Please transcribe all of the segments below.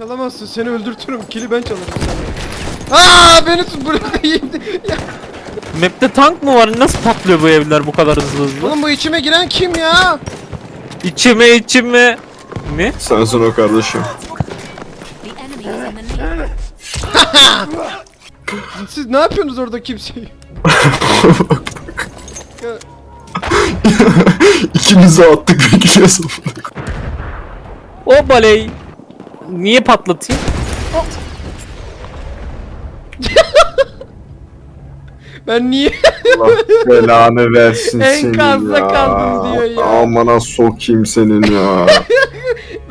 Çalamazsın seni öldürtürüm. Kili ben çalarım sana. Aa beni tut bırakayım. Ya, Map'te tank mı var? Nasıl patlıyor bu evler bu kadar hızlı hızlı? Oğlum bu içime giren kim ya? İçime içime. Mi? Sensin o kardeşim. Siz ne yapıyorsunuz orada kimseyi? İkimizi attık bekliyorsun. O baley. Niye patlatayım? ben niye? Allah belanı versin senin Enkazda ya. kaldım diyor ya. Amına sokayım senin ya.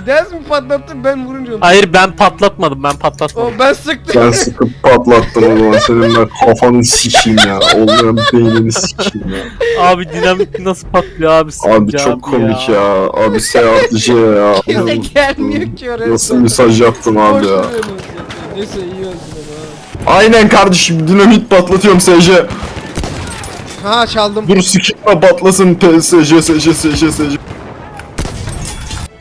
Ders mi patlattın ben vurunca onu. Hayır ben patlatmadım ben patlatmadım. O ben sıktım. Ben sıkıp patlattım o zaman senin ben kafanı sikeyim ya. Olmayan beynini sikeyim ya. Abi dinamit nasıl patlıyor abi Abi çok komik ya. Abi seyahatçi ya. Kimse gelmiyor ki oraya. Nasıl mesaj yaptın abi Boş ya. duruyorsunuz ya. Neyse iyi öldün ama. Aynen kardeşim dinamit patlatıyorum SC. ha. Ha çaldım. Dur sikime patlasın PSG SC SC SC.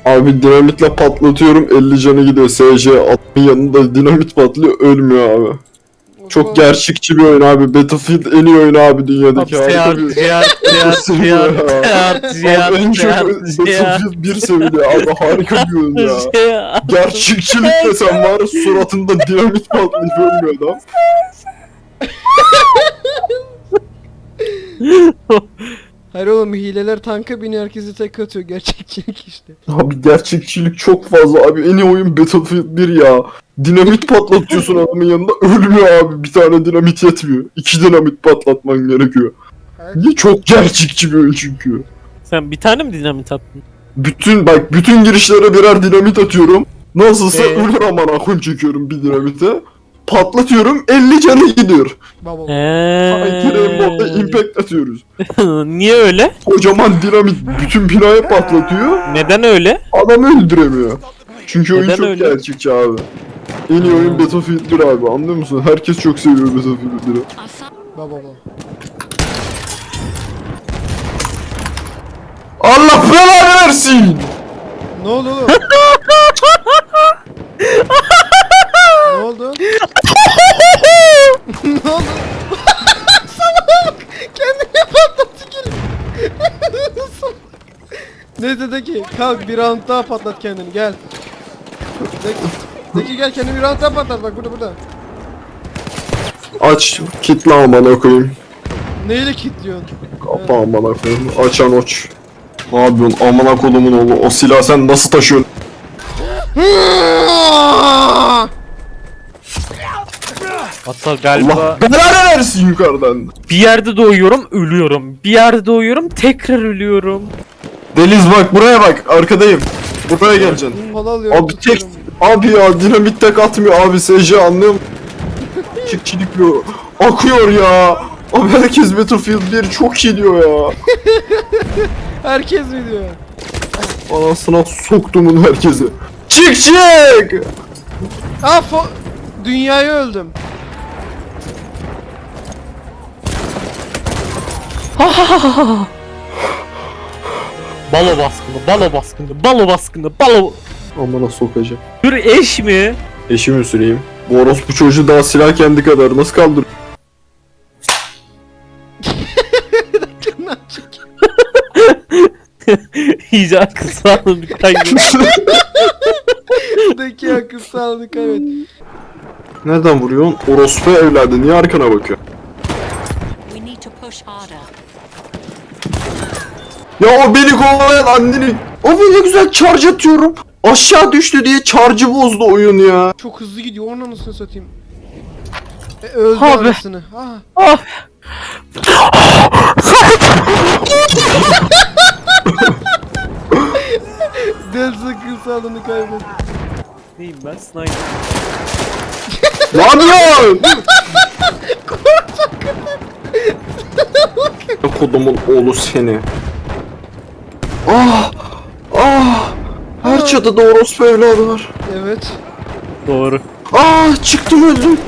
Abi dinamitle patlatıyorum 50 canı gidiyor SC atın yanında dinamit patlıyor ölmüyor abi. Çok gerçekçi bir oyun abi. Battlefield en iyi oyun abi dünyadaki harika bir Abi en çok Battlefield 1 seviyede abi harika bir oyun ya. Gerçekçilik desem var suratında dinamit patlayıp ölmüyor adam. Hayır oğlum hileler tanka biniyor herkesi tek atıyor. Gerçekçilik işte. Abi gerçekçilik çok fazla abi en iyi oyun Battlefield 1 ya. Dinamit patlatıyorsun adamın yanında ölmüyor abi bir tane dinamit yetmiyor. İki dinamit patlatman gerekiyor. Niye çok gerçekçi bir oyun çünkü. Sen bir tane mi dinamit attın? Bütün bak bütün girişlere birer dinamit atıyorum. Nasılsa Ee? ölür aman akın çekiyorum bir dinamite. Patlatıyorum 50 canı gidiyor. Baba. Sanki Rainbow'da Eee. impact atıyoruz. Niye öyle? Kocaman dinamit bütün binayı patlatıyor. Neden öyle? Adam öldüremiyor. Çünkü oyun Neden çok öyle? gerçekçi abi. En iyi oyun Battlefield 1 abi anlıyor musun? Herkes çok seviyor Battlefield 1'i. I found Baba baba. Allah belanı versin! Ne oldu oğlum? ne oldu? ne oldu? Salak! Kendini patlattı gel. Neyse de ki kalk bir round daha patlat kendini gel. Zeki, Zeki gel kendini bir round daha patlat bak burada burada. Aç, kitle amına koyayım. Neyle kilitliyorsun? Kapa amına koyayım. Açan oç. Ne yapıyorsun amına kolumun oğlu? O silahı sen nasıl taşıyorsun? Hatta galiba Allah belanı versin yukarıdan. bir yerde doğuyorum ölüyorum. Bir yerde doğuyorum tekrar ölüyorum. Deniz bak buraya bak arkadayım. Buraya geleceksin. Alıyorum Abi tek tutuyorum. abi ya dinamit tek atmıyor abi SC anlıyor musun? Çiftçilik diyor. Akıyor ya. Abi herkes Battlefield 1 çok iyi diyor ya. Herkes mi diyor? Anasına soktumun herkesi. Çık çık. Aa fo- Dünyayı öldüm. Balo baskını, balo baskını, balo baskını, balo... Amına sokacağım. Dur eş mi? Eşimi süreyim. Bu orospu çocuğu daha silah kendi kadar nasıl kaldır? İyice akıl sağlığını kaybettim. Deki akıl sağlığını kaybet. Nereden vuruyorsun? Orospu evladı niye arkana bakıyor? we need to push harder. Ya o beni kovalayan anneni. O ne güzel charge atıyorum. Aşağı düştü diye charge'ı bozdu oyun ya. Çok hızlı gidiyor onun anasını satayım. E, öldü Abi. anasını. Ah. ah. Delta akıl sağlığını kaybet. Neyim ben sniper. ne yapıyorsun? Kodumun oğlu seni. Ah! Ah! Her çatıda orospu evladı var. Evet. Doğru. Ah çıktım öldüm.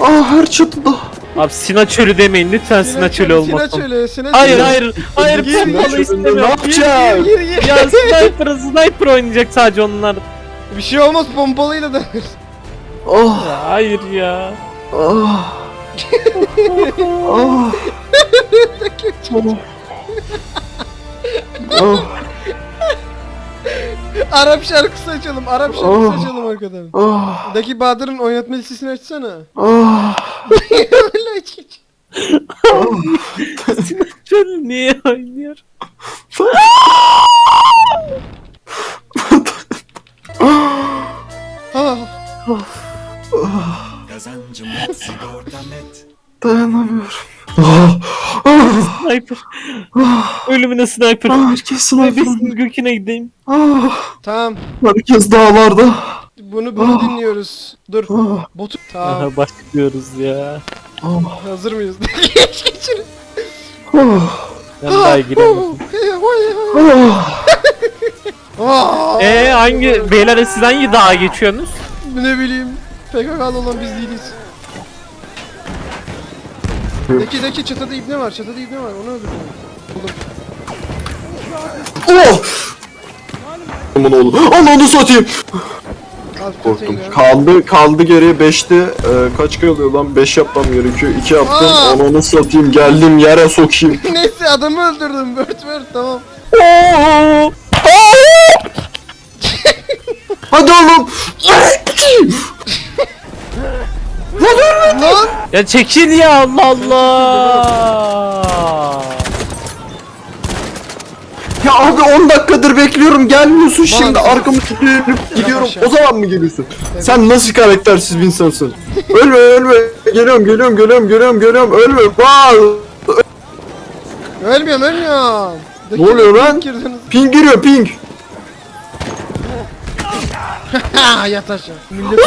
Ah her çatıda. Abi Sina çölü demeyin lütfen Sina çölü olmasın. Sinaçölü, Sinaçölü. Hayır hayır hayır Gir, pompalı gir, istemiyorum. ne Gir, yapacaksın? gir, Gir gir. Ya sniper sniper oynayacak sadece onlar. Bir şey olmaz pompalıyla da. Ah Ya hayır ya. ah. ah. ah. Arap şarkısı açalım. Arap şarkısı Oh. açalım arkadan. Ah. Daki Bahadır'ın oynatma listesini açsana. Ah. Öyle aç. Şöyle niye oynuyor? Ha. Kazancım net, sigortam net. Dayanamıyorum. Ah. Ah. Sniper. Ölümüne sniper. Herkes sniper. Bebeğin göküne gideyim. Ah. Tamam. Herkes dağlarda. Bunu bunu Ah. dinliyoruz. Dur. Ah. Botu. Tamam. Aha başlıyoruz ya. Ah. Hazır mıyız? Geç geçin. Ah. Ben daha giremedim. Ah. Eee hangi beyler siz hangi dağa geçiyorsunuz? ne bileyim. PKK'lı olan biz değiliz. Deki deki çatıda ibne var. Çatıda ibne var. Onu öldürdüm. Buldum. Oh! Aman oğlum. Ananı satayım. Al Korktum. Kaldı kaldı geriye 5'te. Ee, kaç kalıyor lan? 5 yapmam gerekiyor. 2 yaptım. Aa! Ananı satayım. Geldim yere sokayım. Neyse adamı öldürdüm. Bört bört tamam. Oo! Aa! Hadi oğlum. Lan! Ya çekil ya Allah Allah. Ya abi 10 dakikadır bekliyorum gelmiyorsun şimdi arkamı dönüp gidiyorum o zaman mı geliyorsun? Sen nasıl karaktersiz bir insansın? ölme ölme geliyorum geliyorum geliyorum geliyorum geliyorum ölme Vay! Ölmüyorum ölmüyorum. Ne oluyor lan? girdiniz. Ping giriyor ping. Ha yat aşağı. Millet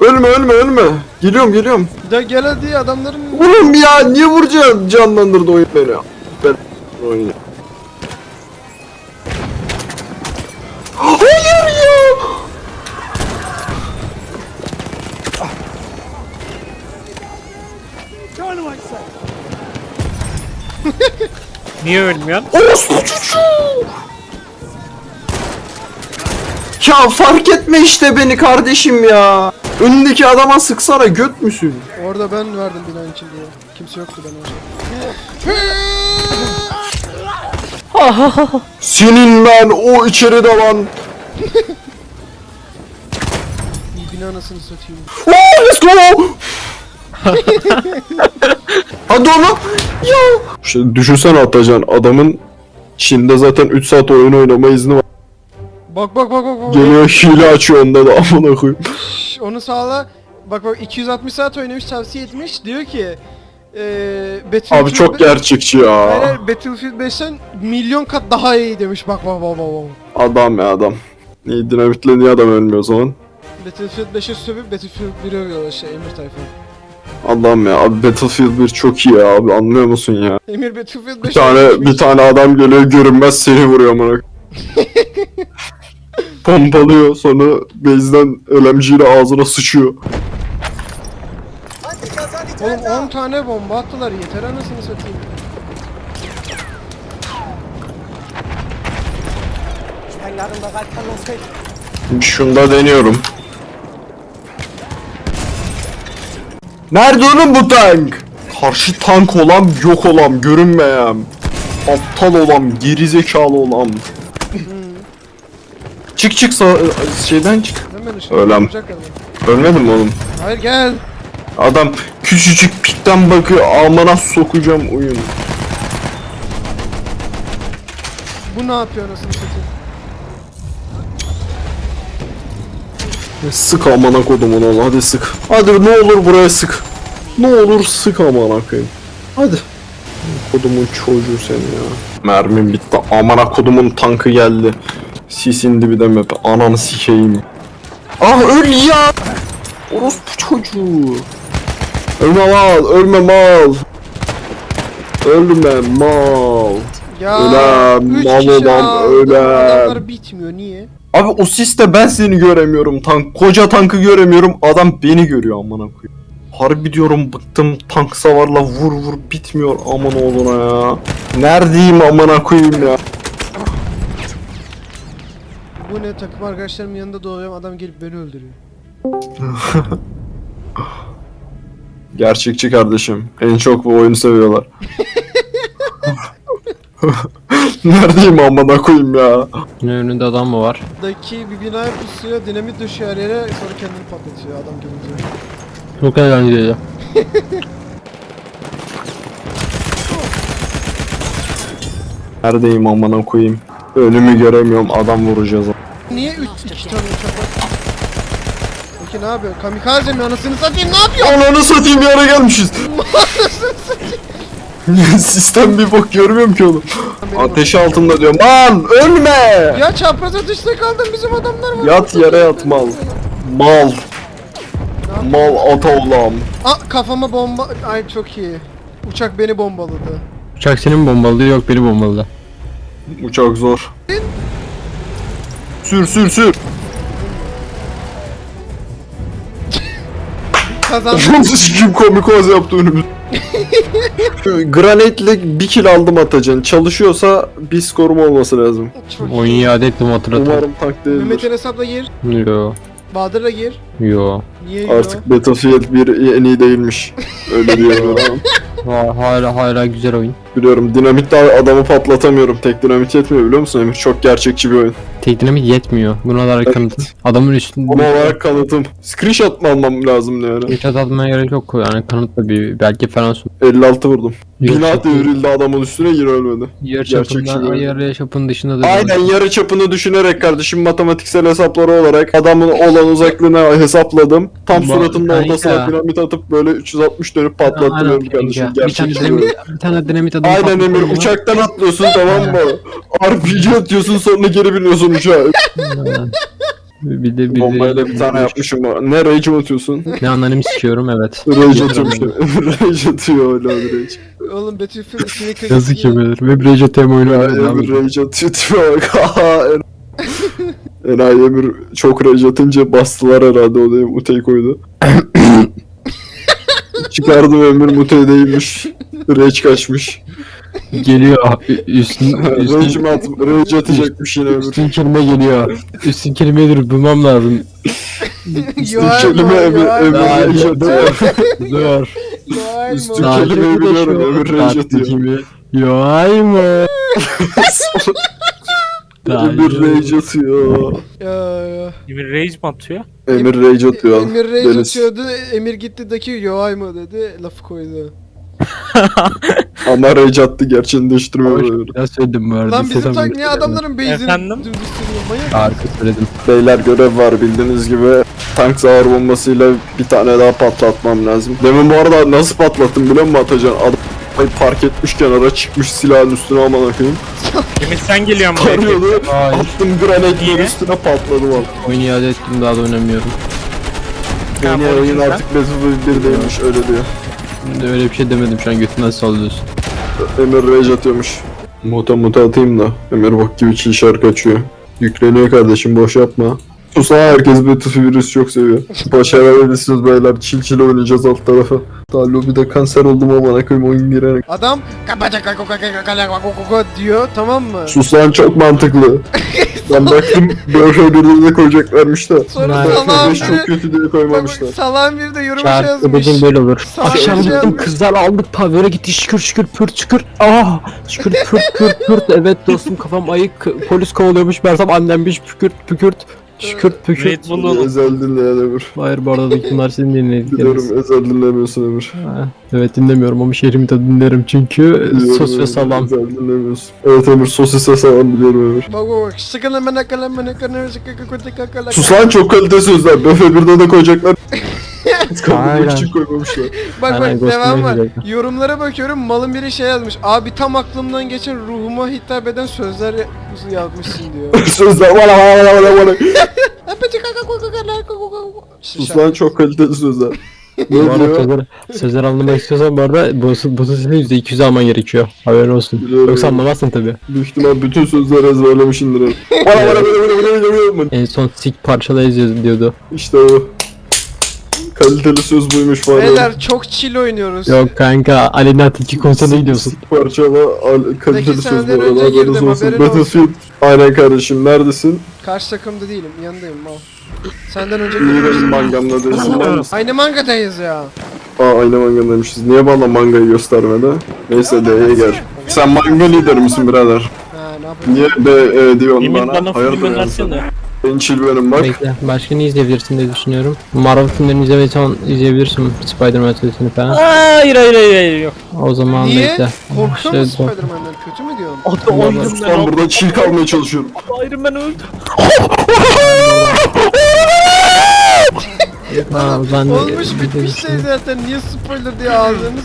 Ölme ölme ölme. Geliyorum geliyorum. de gel hadi adamların Oğlum ya niye vuracaksın canlandırdı oyun beni. Ben oyunu. Hayır ya. Niye ölmüyorsun? Orospu çocuğu. Ya fark etme işte beni kardeşim ya. Önündeki adama sıksana göt müsün? Orada ben verdim binanın içinde ya. Kimse yoktu ben orada. Senin ben o içeride lan. Bina anasını satayım. Oh, let's go. Hadi oğlum. Ya. İşte düşünsene Atacan adamın Çin'de zaten 3 saat oyun oynama izni var. Bak bak bak bak bak. Geliyor hile açıyor onda da amına koyayım. Şş, Onu sağla. Bak bak 260 saat oynamış tavsiye etmiş. Diyor ki eee Battlefield Abi çok gerçekçi ya. Hayır, Battlefield 5'ten milyon kat daha iyi demiş. Bak bak bak bak bak. Adam ya adam. Niye dinamitle niye adam ölmüyor o zaman? Battlefield 5'e sövüp Battlefield 1'e övüyorlar şey Emir tayfa. Adam ya abi Battlefield 1 çok iyi ya abi anlıyor musun ya? Emir Battlefield 5'e Bir tane bir tane adam geliyor görünmez seni vuruyor amına. Pompalıyor sonra base'den LMG ağzına sıçıyor. Oğlum 10 tane bomba attılar yeter anasını satayım. Şunda deniyorum. Nerede oğlum bu tank? Karşı tank olan yok olan görünmeyen. Aptal olan gerizekalı olan. Çık çık sağ şeyden çık. Ölen. vuracak adam. Ölmedim mi oğlum? Hayır gel. Adam küçücük pikten bakıyor amına sokacağım oyun. Bu ne yapıyor anasını satayım. Sık amına kodumun oğlu hadi sık. Hadi ne olur buraya sık. Ne olur sık amına koyayım. Hadi. Kodumun çocuğu seni ya. Mermim bitti. Amına kodumun tankı geldi. Sisin dibi de map. Ananı sikeyim. Ah öl ya. Orospu çocuğu. Ölme mal, ölme mal. Ölme mal. Ya Ölen, üç mal kişi aldım. Adamlar bitmiyor niye? Abi o siste ben seni göremiyorum tank. Koca tankı göremiyorum. Adam beni görüyor amına koyayım. Harbi diyorum bıktım tank savarla vur vur bitmiyor aman oğluna ya. Neredeyim amına koyayım ya. Bu ne takım arkadaşlarımın yanında doğuyorum adam gelip beni öldürüyor. Gerçekçi kardeşim. En çok bu oyunu seviyorlar. Neredeyim amına koyayım ya? Yine önünde adam mı var? Daki bir binaya pusuyor, dinamit düşüyor her yere sonra kendini patlatıyor adam gelince. Çok eğlenceli. Neredeyim amına koyayım? Önümü göremiyorum adam vuracağız. Niye 3 2 tane uçak var? Peki ne yapıyor? Kamikaze mi anasını satayım ne yapıyor? Ananı satayım yere gelmişiz. Sistem bir bok görmüyorum ki oğlum. Ateşi altında diyorum. Lan ölme! Ya çapraz atışta kaldım bizim adamlar var. Yat yere yat mal. Mal. Mal ata oğlam. Aa kafama bomba... Ay çok iyi. Uçak beni bombaladı. Uçak seni mi bombaladı yok beni bombaladı. Uçak zor. Sür sür sür. Kazandım. Kim komik oz yaptı önümüz. Granate'le bir kill aldım atacan. Çalışıyorsa bir skorum olması lazım. çok Oyunu iyi. iade ettim hatırlatın. Umarım tank değildir. Mehmet'in hesapla gir. Yo. Bahadır'la gir. Yo. Niye gir Artık Battlefield 1 en iyi değilmiş. Öyle diyebilirim. Ha, hala hala güzel oyun. Biliyorum dinamitle adamı patlatamıyorum. Tek dinamit yetmiyor biliyor musun Emir? Çok gerçekçi bir oyun. Tek dinamit yetmiyor. Buna da Evet. kanıtım. Adamın üstünde Ona olarak kanıtım. Screenshot mı almam lazım yani? çat atmaya gerek yok. Yani kanıtla bir belki falan sun. 56 vurdum. Bina devrildi adamın üstüne yine ölmedi. Yarı çapından, yarı çapın dışında da Aynen yarı çapını düşünerek kardeşim matematiksel hesapları olarak adamın olan uzaklığına hesapladım. Tam Bu- suratının kanka. ortasına dinamit atıp böyle 360 dönüp benim kardeşim. Bir tane dinamit, bir tane dinamit adamı Aynen Emir uçaktan atlıyorsun tamam mı? RPG atıyorsun sonra geri biniyorsun uçağa. Bir de bir de Bombayla bir tane yapmışım. Ne rage atıyorsun? Ne anlarımı sikiyorum evet. Rage atıyormuş. rage atıyor öyle abi rage. Oğlum Battlefield ismini kırık. Yazık yemedir. Ve Brece tem oyunu rage atıyor tipe bak. Enayi Emir çok rage atınca bastılar herhalde o da muteyi koydu. Çıkardım Emir mutey değilmiş. Rage kaçmış. Geliyor. Üstün, üstün, mi at, rage atacakmış yine Emir. üstün kelime geliyor. Üstün kelimeyi dur bulmam lazım. Yuvar kelime? Emir- rage atıyor. Dur. Üstü mı? kelimeyi biliyorum Emir rage atıyor. Yoay mı? Emir rage atıyor. Ya ya. Emir Rage mi atıyor? Emir rage atıyor. Emir rage Deniz. atıyordu. Emir gitti daki yuvar mı dedi. Lafı koydu. Ama rage attı gerçeğini değiştirmiyor. Biraz söyledim bu arada. Lan bizim tak niye adamların base'ini Efendim? dümdüz sürüyor? Manyak. Harika söyledim. Beyler görev var bildiğiniz gibi tank zavar bombasıyla bir tane daha patlatmam lazım. Demin bu arada nasıl patlattım biliyor musun Atacan? Adam park etmiş kenara çıkmış silahın üstüne aman akıyım. Emir sen geliyorsun buraya. Tarıyordu. Attım granatları Niye? üstüne patladı lan. Oyunu iade ettim daha da oynamıyorum. Yani Tamam, oyun sen- artık Battlefield 1 değilmiş öyle diyor. Şimdi öyle bir şey demedim şu an götünden sallıyorsun. Emir rage atıyormuş. Muta muta atayım da. Emir bak gibi çiğ şarkı açıyor. Yükleniyor kardeşim boş yapma. Sus lan herkes Battlefield virüs çok seviyor. Başarabilirsiniz beyler çil çil oynayacağız alt tarafa. Daha lobide kanser oldum ama koyayım oyun girene. Adam kapacak diyor tamam mı? Sus lan çok mantıklı. ben baktım böyle ödülü de koyacaklarmış da. Sonra Hayır. salağın Beş çok biri kötü diye koymamışlar. salağın biri de yorum Çağır yazmış. ödediğin böyle olur. Sağ Akşam ol. gittim kızlar aldık pavyona gitti şükür şükür pürt şükür. Ah şükür pürt pürt pürt. Evet dostum kafam ayık polis kovalıyormuş Mersem annemmiş pükürt pükürt. Şükür pükürt. Red Bull'un Ezel dinleyen Emir. Hayır bu arada bunlar senin dinlediklerin. Biliyorum Ezel dinlemiyorsun Emir. Ha, Evet dinlemiyorum ama şehrimi de dinlerim çünkü Biliyorum, sos ve salam. Ezel dinlemiyorsun. Evet Emir sosise salam biliyorum Emir. Bak bak bak. Sıkın hemen akalım hemen akalım sıkın kako kako Sus lan çok kalite sözler. Böfe 1'de de koyacaklar. Kaldırmak için koymamışlar. Bak Aynen, bak devam var. Yorumlara bakıyorum malın biri şey yazmış. Abi tam aklımdan geçen ruhuma hitap eden sözler yazmışsın diyor. Sözler valla valla valla valla valla. Sus lan çok kaliteli sözler. Bu Ne arada diyor? sözler, sözler anlamak istiyorsan bu arada bu, bu sözleri %200 alman gerekiyor. Haberin olsun. Biliyorum. Yoksa anlamazsın tabi. Büyük ihtimal bütün sözleri ezberlemişindir. Valla valla valla valla valla valla. En son sik parçala yazıyor diyordu. İşte o. Kaliteli söz buymuş var ya. Beyler çok chill oynuyoruz. Yok kanka Aleyna Tilki konserine gidiyorsun. Parçala al- kaliteli Peki, söz bu senden arada. önce Haberiniz girdim, olsun. haberin. Battlefield. Aynen kardeşim neredesin? Karşı takımda değilim. Yanındayım mal. Senden önce benim girmiştim. mangamda değilsin lan mısın? Aynı mangadayız ya. Aa aynı mangadaymışız. Niye bana mangayı göstermedi? Neyse D'ye gel. Sen manga lideri misin birader? Ha ne yapayım? Niye B e, diyorsun bana? bana Hayırdır film yani chill benim bak. Bekle. Başka ne izleyebilirsin diye düşünüyorum. Marvel filmlerini izlemeysen izleyebilirsin. Spider-Man serisini falan. Hayır hayır hayır hayır yok. O zaman Niye? bekle. Korkuyor musun bu. Spider-Man'den? Kötü mü diyorsun? Ulan Iron Man burada chill kalmaya çalışıyorum. Iron Man öldü. Ha, ben de- Olmuş bitmiş şey zaten. Niye spoiler diye ağladınız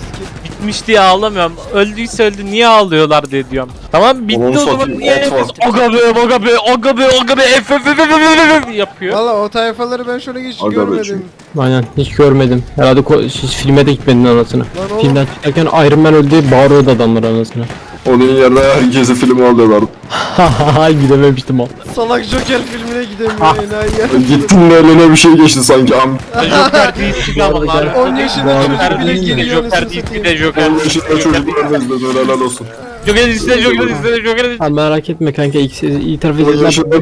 ki? Bitmiş diye ağlamıyorum. Öldüyse öldü niye ağlıyorlar diye diyorum. Tamam bitti Onu o zaman satayım, niye herkes var. aga be aga be aga be aga be F F F F F F yapıyor. Valla o tayfaları ben şöyle hiç Aga be görmedim. Aynen hiç görmedim. Herhalde ko- hiç filme de gitmedin anasını. Lan oğlum Filmden çıkarken Iron Man öldü diye bağırıyordu adamlar anasını. Onun yerine herkesi film alıyorlar. Gidememiştim o. salak Joker filmine gidemiyor enayi ya. Gittin de eline bir şey geçti sanki. Am Joker DC'de ama arada- 10 yaşında çocuk Joker bile giriyor Joker anasını satayım. DC'de Joker 10 yaşında çocuklar da izledi helal olsun. Joker DC'de Joker DC'de Joker DC'de Ha merak etme kanka iyi tarafı 10 izlediler. yaşında,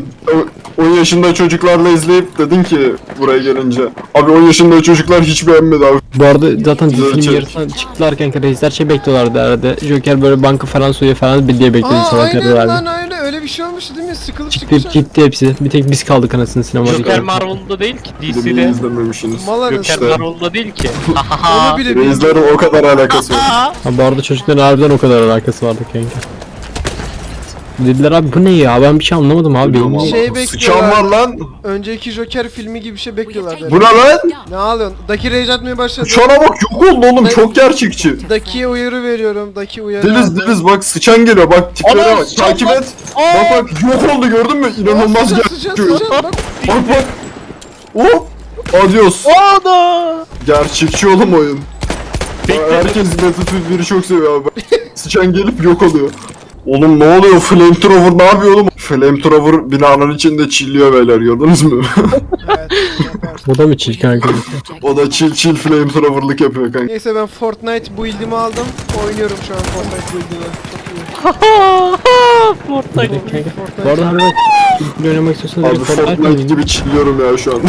10 yaşında çocuklarla izleyip dedin ki buraya gelince. Abi 10 yaşında çocuklar hiç beğenmedi abi. Bu arada zaten Güzel film çek. yarısına çıktılar kanka reisler şey bekliyorlardı herhalde. Joker böyle banka falan soyuyor falan bir diye bekledi Aa salaklar aynen lan öyle öyle bir şey olmuştu değil mi? Sıkılıp Çıkıp gitti hepsi. Bir tek biz kaldık anasını sinemada. Joker Marvel'da değil ki DC'de. izlememişsiniz. Joker. İşte. Marvel'da değil ki. Onu bile bilmiyorum. Reislerin o kadar alakası yok. Ha bu arada çocukların harbiden o kadar alakası vardı kanka. Dediler abi bu ne ya ben bir şey anlamadım abi. Benim-. Şey Sıçan bekliyorlar. var lan. Önceki Joker filmi gibi bir şey bekliyorlar. Bu ne lan? Ne ağlıyorsun? Daki rage atmaya başladı. Sıçana bak yok oldu oğlum çok gerçekçi. Daki'ye uyarı veriyorum. Daki uyarı aldı. Deniz bak sıçan geliyor bak tiplere Ana, bak sıçan takip lan. et. Bak bak yok oldu gördün mü? İnanılmaz Sıçan, sıçan, gerçekçi. sıçan, bak. Bak bak. Hop. Adios. Ana! Gerçekçi oğlum oyun. Herkes Battlefield 1'i çok seviyor abi. Sıçan gelip yok oluyor. Oğlum ne oluyor? Flamethrower ne yapıyor oğlum? Flamethrower binanın içinde çilliyor beyler gördünüz mü? Evet. Bu da mı çiğ kanka? o da chill chill flamethrower'lık yapıyor kanka. Neyse ben Fortnite build'imi aldım. Oynuyorum şu an Fortnite build'imi. Çok iyi. Fortnite. Kanka. Fortnite. Bu arada hani bak Chill oynamak istiyorsanız Abi gidin Fortnite Fortnite oynayın. gibi chilliyorum ya şu an.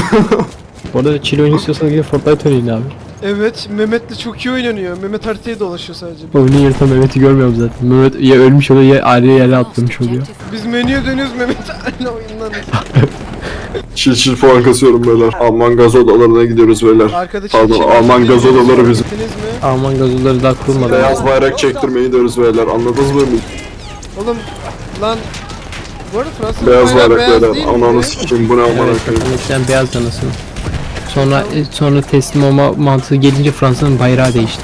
Bu arada chill oynamak istiyorsanız gidin Fortnite oynayın abi. Evet Mehmet de çok iyi oynanıyor. Mehmet haritaya dolaşıyor sadece. Oyunun yarısı Mehmet'i görmüyorum zaten. Mehmet ya ölmüş oluyor ya ayrı yere atlamış oluyor. Biz menüye dönüyoruz Mehmet aynı oyundan. chill chill puan kasıyorum beyler. Alman gaz odalarına gidiyoruz beyler. Arkada Pardon, çiftçi Alman gaz odaları bizim. Gittiniz mi? Alman gazozları daha kurulmadı. Beyaz bayrak çektirmeyi diyoruz beyler anladınız mı? Oğlum lan bu arada Fransız Beyaz bayrak beyaz beyler değil ananı miydi? sikeyim bu ne amına Evet, koyayım. eskiden beyaz yanasını. Sonra e, sonra teslim olma mantığı gelince Fransa'nın bayrağı değişti.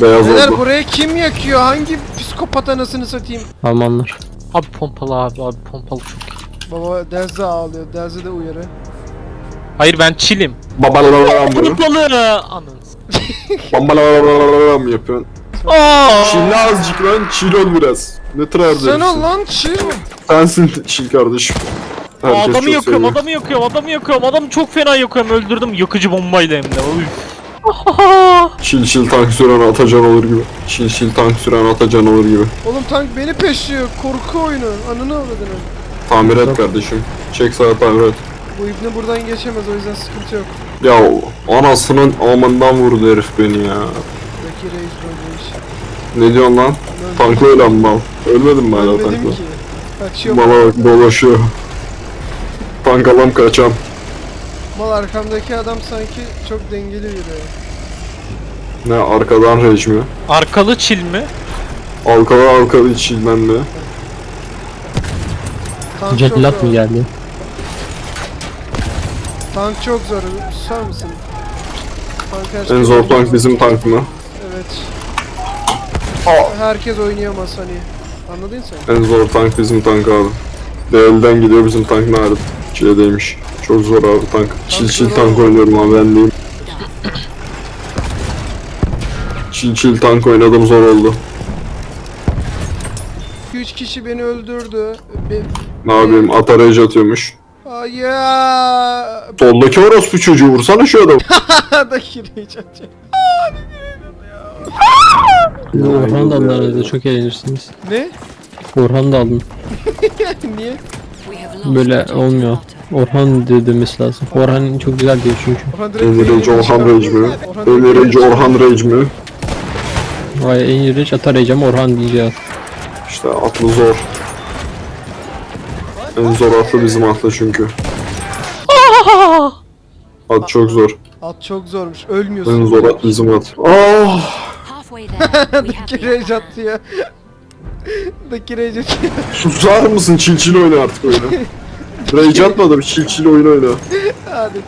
Beyaz Beyler oldu. buraya kim yakıyor? Hangi psikopat anasını satayım? Almanlar. Abi pompalı abi abi pompalı çok iyi. Baba Delze ağlıyor. Delze de uyarı. Hayır ben çilim. Babalalalala mı? Pompalı! Ananı Babalalalala mı yapıyorsun? Aa! Çille azıcık lan chill ol biraz. Ne tryhard Sen ol lan chill. Sensin chill kardeşim. Herkes adamı çok yakıyorum, seviyor. adamı yakıyorum, adamı yakıyorum, adamı çok fena yakıyorum, öldürdüm yakıcı bombayla hem de. Üf. Chill chill tank süren atacan olur gibi. Chill chill tank süren atacan olur gibi. Oğlum tank beni peşliyor. Korku oyunu. Ananı avradını. Tamir et kardeşim. Çek sağa tamir et. Bu ibne buradan geçemez o yüzden sıkıntı yok. Ya anasının amından vurdu herif beni ya. Daki reis böyle iş. Ne diyorsun lan? Tankla öyle mi mal? Ölmedin mi hala Ölmedim tankla? ki. Kaçıyor. Bana bak dolaşıyor. Tank alam kaçam. Mal arkamdaki adam sanki çok dengeli yürüyor. Ne arkadan rage mi? Arkalı çil mi? Alkalı alkalı içilmem mi? Tank zor. mı geldi? Tank çok zor. Susar mısın? Tank her En şey zor zor. tank bizim tank mı? Evet. Herkes oynayamaz hani. Anladın sen? En zor tank bizim tank abi. Değerden gidiyor bizim tank nerede? Şeydeymiş. Çok zor abi tank. Çil çil tank oynuyorum abi ben diyeyim. Çil çil tank oynadım zor oldu. 2-3 kişi beni öldürdü. Be Ne yapayım ata rage atıyormuş. Hayır. Soldaki orospu çocuğu vursana şu adamı. da kireyeceğim. Orhan da alın çok eğlenirsiniz. Ne? Orhan da alın. Niye? Böyle olmuyor. Orhan de demesi lazım. Orhan çok güzel diyor çünkü. Orhan direkt En Rage Orhan Rage mi? Orhan En direkt- Rage Orhan Rage mi? Vay en iyi reç atarayacağım Orhan diyeceğiz. İşte atlı zor. En zor atlı bizim atlı çünkü. At çok zor. At çok zormuş. Ölmüyorsun. En zor at bizim at. Ah! Halfway there, we have Daki the rage upper attı ya. Daki atıyor. Susar mısın? Çil çil oyna artık oyunu. Rage atma da bir çil çil oyun oyna. Hadi.